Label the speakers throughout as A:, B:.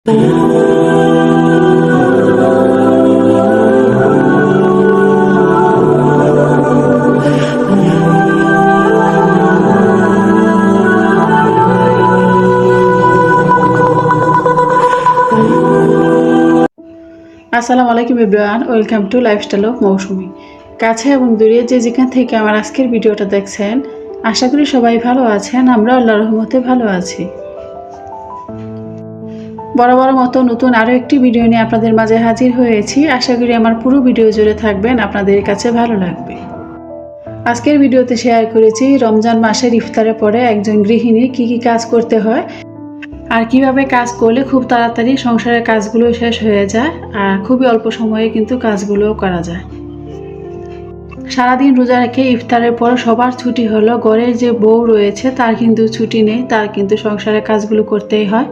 A: আসসালামু আলাইকুম ইব্রাহান welcome to lifestyle of Mousumi. কাছে এবং দূরে যে যেখান থেকে আমার আজকের ভিডিওটা দেখছেন, আশা করি সবাই ভালো আছেন আমরা আল্লাহ রহমতে ভালো আছি। বড় মতো নতুন আরও একটি ভিডিও নিয়ে আপনাদের মাঝে হাজির হয়েছি। আশা করি আমার পুরো ভিডিও জুড়ে থাকবেন। আপনাদের কাছে ভালো লাগবে। আজকের ভিডিওতে শেয়ার করেছি, রমজান মাসের ইফতারের পরে একজন গৃহিণী কি কি কাজ করতে হয় আর কীভাবে কাজ করলে খুব তাড়াতাড়ি সংসারের কাজগুলো শেষ হয়ে যায় আর খুবই অল্প সময়ে কিন্তু কাজগুলোও করা যায়। সারাদিন রোজা রেখে ইফতারের পর সবার ছুটি হলো। ঘরের যে বউ রয়েছে তার কিন্তু ছুটি নেই, তার কিন্তু সংসারের কাজগুলো করতেই হয়।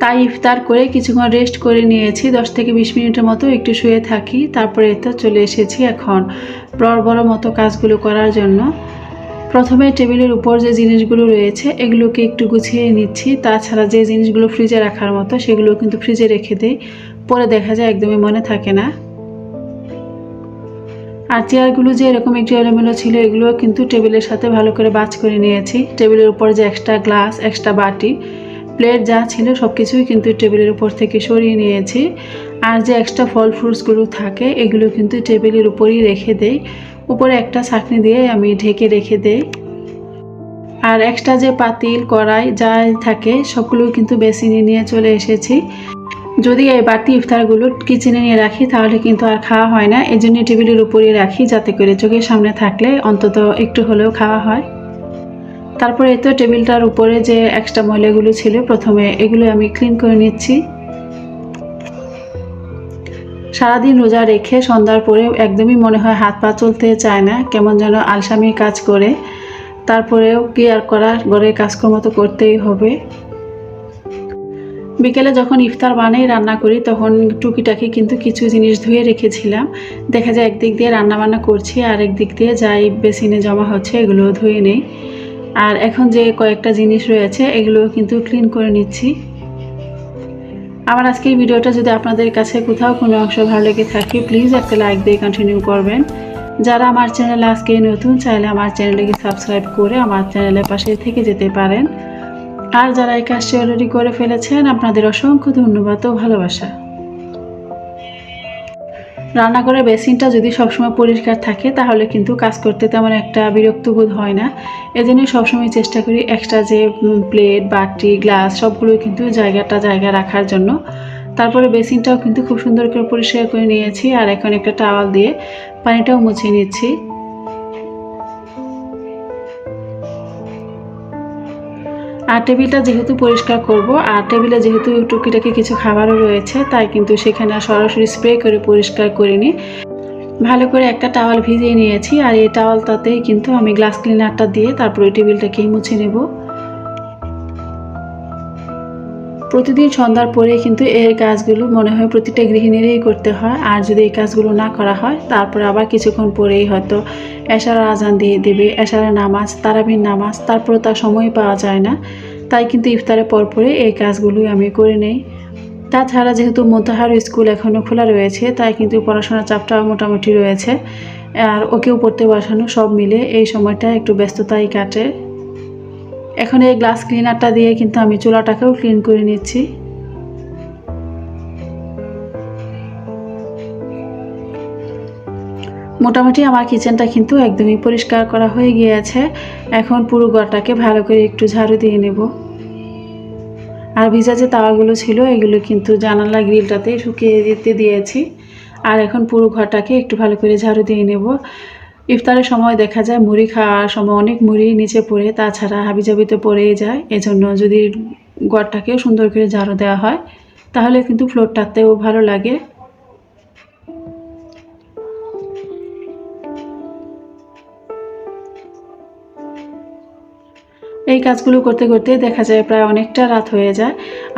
A: তাই ইফতার করে কিছুক্ষণ রেস্ট করে নিয়েছি। দশ থেকে বিশ মিনিটের মতো একটু শুয়ে থাকি, তারপরে তো চলে এসেছি এখন বড় বড় মতো কাজগুলো করার জন্য। প্রথমে টেবিলের উপর যে জিনিসগুলো রয়েছে, এগুলোকে একটু গুছিয়ে নিচ্ছি। তাছাড়া যে জিনিসগুলো ফ্রিজে রাখার মতো, সেগুলো কিন্তু ফ্রিজে রেখে দেই। পরে দেখা যায় একদমই মনে থাকে না। আর চেয়ারগুলো যে এরকম একটু এলোমেলো ছিল, এগুলো কিন্তু টেবিলের সাথে ভালো করে বাজ করে নিয়েছি। টেবিলের উপর যে এক্সট্রা গ্লাস এক্সট্রা বাটি প্লেট যা ছিল সব কিছুই কিন্তু টেবিলের উপর থেকে সরিয়ে নিয়েছি। আর যে এক্সট্রা ফল ফ্রুটসগুলো থাকে, এগুলো কিন্তু টেবিলের উপরই রেখে দেই। উপরে একটা ছাকনি দিয়ে আমি ঢেকে রেখে দেই। আর এক্সট্রা যে পাতিল, কড়াই, যা থাকে, সবগুলো কিন্তু বেসিনে নিয়ে চলে এসেছি। যদি এই বাতি ইফতারগুলো কিচেনে নিয়ে রাখি, তাহলে কিন্তু আর খাওয়া হয় না। এই জন্য টেবিলের উপরেই রাখি, যাতে করে চোখের সামনে থাকলে অন্তত একটু হলেও খাওয়া হয়। তারপরে তো টেবিলটার উপরে যে এক্সট্রা ময়লাগুলো ছিল, প্রথমে এগুলো আমি ক্লিন করে নিচ্ছি। সারাদিন রোজা রেখে সন্ধ্যার পরে একদমই মনে হয় হাত পা চলতে চায় না, কেমন যেন আলসামি কাজ করে। তারপরেও কি আর করার ঘরের কাজকর্ম তো করতেই হবে। বিকেলে যখন ইফতার বানাই, রান্না করি, তখন টুকিটাকি কিন্তু কিছু জিনিস ধুয়ে রেখেছিলাম। দেখা যায় একদিক দিয়ে রান্না বান্না করছি আর একদিক দিয়ে যাই বেসিনে জমা হচ্ছে এগুলো ধুয়ে নেই। আর এখন যে কয়েকটা জিনিস রয়েছে এগুলো কিন্তু ক্লিন করে নিচ্ছি। আমার আজকের ভিডিওটা যদি আপনাদের কাছে কোথাও কোনো অংশ ভালো লেগে থাকে প্লিজ একটা লাইক দিয়ে কন্টিনিউ করবেন। যারা আমার চ্যানেলে আজকে নতুন, চাইলে আমার চ্যানেলকে সাবস্ক্রাইব করে আমার চ্যানেলের পাশে থেকে যেতে পারেন। আর যারা এই কাজটি অলরেডি করে ফেলেছেন, আপনাদের অসংখ্য ধন্যবাদ ও ভালোবাসা। রান্নাঘরের বেসিনটা যদি সবসময় পরিষ্কার থাকে, তাহলে কিন্তু কাজ করতে তেমন একটা বিরক্ত বোধ হয় না। এজন্য সবসময় চেষ্টা করি এক্সট্রা যে প্লেট বাটি গ্লাস সবগুলো কিন্তু জায়গাটা জায়গা রাখার জন্য। তারপরে বেসিনটাও কিন্তু খুব সুন্দর করে পরিষ্কার করে নিয়েছি, আর এখন একটা টাওয়াল দিয়ে পানিটাও মুছে নিচ্ছি। আর টেবিলটা যেহেতু পরিষ্কার করব, আর টেবিলে যেহেতু টুকিটাকি কিছু খাবারও রয়েছে, তাই কিন্তু সেখানে সরাসরি স্প্রে করে পরিষ্কার করিনি ভালো করে একটা টাওয়াল ভিজিয়ে নিয়েছি, আর এই টাওয়ালটাতেই কিন্তু আমি গ্লাস ক্লিনারটা দিয়ে তারপরে টেবিলটাকেই মুছে নেব। প্রতিদিন সন্ধ্যার পরে কিন্তু এই কাজগুলো মনে হয় প্রতিটা গৃহিণীরই করতে হয়। আর যদি এই কাজগুলো না করা হয়, তারপরে আবার কিছুক্ষণ পরেই হয়তো এশারা আজান দিয়ে দেবে এশারা নামাজ, তারাবির নামাজ তারপরে তার সময় পাওয়া যায় না। তাই কিন্তু ইফতারের পর পরে এই কাজগুলোই আমি করে নেই। তাছাড়া যেহেতু মধ্যাহার স্কুল এখনও খোলা রয়েছে, তাই কিন্তু পড়াশোনার চাপটাও মোটামুটি রয়েছে। আর ওকেও পড়তে বসানো সব মিলে এই সময়টা একটু ব্যস্ততাই কাটে। এখন এই গ্লাস ক্লিনারটা দিয়ে কিন্তু আমি চুলাটাকেও ক্লিন করে নিচ্ছি। মোটামুটি আমার কিচেনটা কিন্তু একদমই পরিষ্কার করা হয়ে গিয়েছে। এখন পুরো ঘরটাকে ভালো করে একটু ঝাড়ু দিয়ে নেব। আর ভিজা যে তাওয়াগুলো ছিল, এগুলো কিন্তু জানালা গ্রিলটাতে শুকিয়ে দিতে দিয়েছি। আর এখন পুরো ঘরটাকে একটু ভালো করে ঝাড়ু দিয়ে নেব। ইফতারের সময় দেখা যায় মুড়ি খাওয়ার সময় অনেক মুড়ি নিচে পড়ে, তাছাড়া হাবিজাবিতে পড়েই যায়। এজন্য যদি ঘরটাকেও সুন্দর করে ঝাড়ু দেওয়া হয়, তাহলে কিন্তু ফ্লোরটাতেও ভালো লাগে। এই কাজগুলো করতে করতে দেখা যায় প্রায় অনেকটা রাত হয়ে যায়,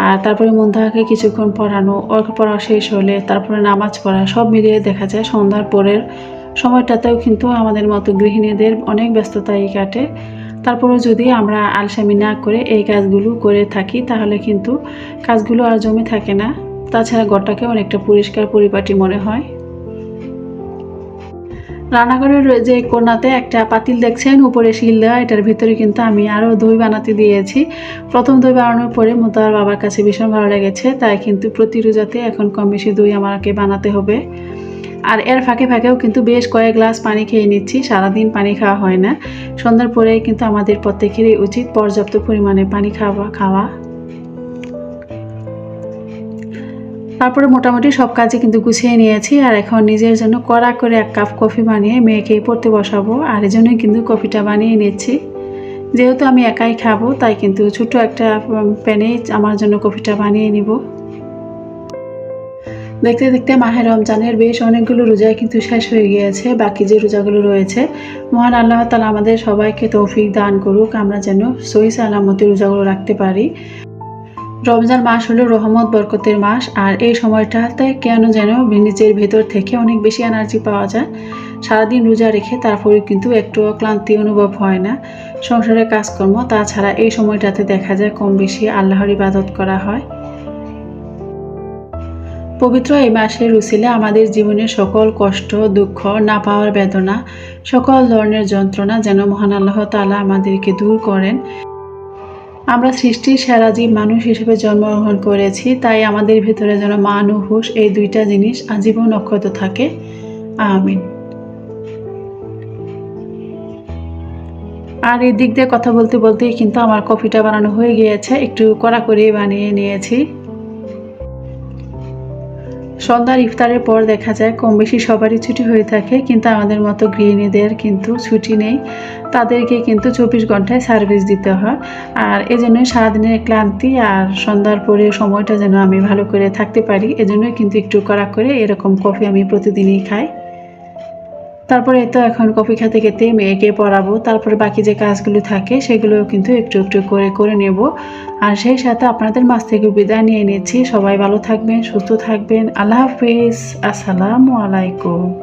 A: আর তারপরে মন্দাকে কিছুক্ষণ পড়ানো, ওর পড়া শেষ হলে তারপরে নামাজ পড়া সব মিলিয়ে দেখা যায় সন্ধ্যার পরের সময়টাতেও কিন্তু আমাদের মতো গৃহিণীদের অনেক ব্যস্ততাই কাটে। তারপরেও যদি আমরা আলসামি না করে এই কাজগুলো করে থাকি, তাহলে কিন্তু কাজগুলো আর জমে থাকে না। তাছাড়া ঘরটাকে অনেকটা পরিষ্কার পরিপাটি মনে হয়। রান্নাঘরের যে কোনাতে একটা পাতিল দেখছেন? উপরে শিল দেওয়া, এটার ভিতরে কিন্তু আমি আরও দই বানাতে দিয়েছি। প্রথম দই বানানোর পরে মোতার বাবার কাছে ভীষণ ভালো লেগেছে, তাই কিন্তু প্রতি রোজাতে এখন কম বেশি দই আমাকে বানাতে হবে। আর এর ফাঁকে ফাঁকেও কিন্তু বেশ কয়েক গ্লাস পানি খেয়ে নিচ্ছি। সারাদিন পানি খাওয়া হয় না। সন্ধ্যার পরে কিন্তু আমাদের প্রত্যেকেরই উচিত পর্যাপ্ত পরিমাণে পানি খাওয়া খাওয়া। তারপরে মোটামুটি সব কাজে কিন্তু গুছিয়ে নিয়েছি। আর এখন নিজের জন্য কড়া করে এক কাপ কফি বানিয়ে মেয়েকে পড়তে বসাবো। আর এই জন্যই কিন্তু কফিটা বানিয়ে নিচ্ছি। যেহেতু আমি একাই খাব, তাই কিন্তু ছোট একটা প্যানে আমার জন্য কফিটা বানিয়ে নিব। দেখতে দেখতে মাহে রমজানের বেশ অনেকগুলো রোজায় কিন্তু শেষ হয়ে গিয়েছে, বাকি যে রোজাগুলো রয়েছে। মহান আল্লাহ তালা আমাদের সবাইকে তৌফিক দান করুক, আমরা যেন সহি সালামতি রোজাগুলো রাখতে পারি। রমজান মাস হলো রহমত, বরকতের মাস, আর এই সময়টাতে কেন যেন নিজের ভেতর থেকে অনেক বেশি এনার্জি পাওয়া যায়। সারাদিন রোজা রেখে তারপরে কিন্তু একটুও ক্লান্তি অনুভব হয় না। সংসারের কাজকর্ম, তাছাড়া এই সময়টাতে দেখা যায় কম বেশি আল্লাহর ইবাদত করা হয়। পবিত্র এই মাসের রুসিলে আমাদের জীবনের সকল কষ্ট, দুঃখ, না পাওয়ার বেদনা, সকল ধরনের যন্ত্রণা যেন মহান আল্লাহ তালা আমাদেরকে দূর করেন। আমরা সৃষ্টির সেরা জীব মানুষ হিসেবে জন্মগ্রহণ করেছি, তাই আমাদের ভিতরে যেন মান ও হুশ এই দুইটা জিনিস আজীবন অক্ষত থাকে। আমিন। আর এই দিক দিয়ে কথা বলতে বলতেই কিন্তু আমার কফিটা বানানো হয়ে গিয়েছে, একটু কড়া করে বানিয়ে নিয়েছি। সন্ধ্যার ইফতারের পর দেখা যায় কম বেশি সবারই ছুটি হয়ে থাকে, কিন্তু আমাদের মতো গৃহিণীদের কিন্তু ছুটি নেই। তাদেরকে কিন্তু চব্বিশ ঘন্টায় সার্ভিস দিতে হয়। আর এই জন্যই সারাদিনের ক্লান্তি আর সন্ধ্যার পরে সময়টা যেন আমি ভালো করে থাকতে পারি, এজন্যই কিন্তু একটু করা করে এরকম কফি আমি প্রতিদিনই খাই। তারপরে তো এখন কফি খেতে খেতে মেয়েকে পড়াবো, তারপরে বাকি যে কাজগুলো থাকে সেগুলো কিন্তু একটু একটু করে করে নেব। আর সেই সাথে আপনাদের মাছ থেকে বিদায় নিয়ে নিচ্ছি। সবাই ভালো থাকবেন, সুস্থ থাকবেন। আল্লাহ হাফিজ। আসসালামু আলাইকুম।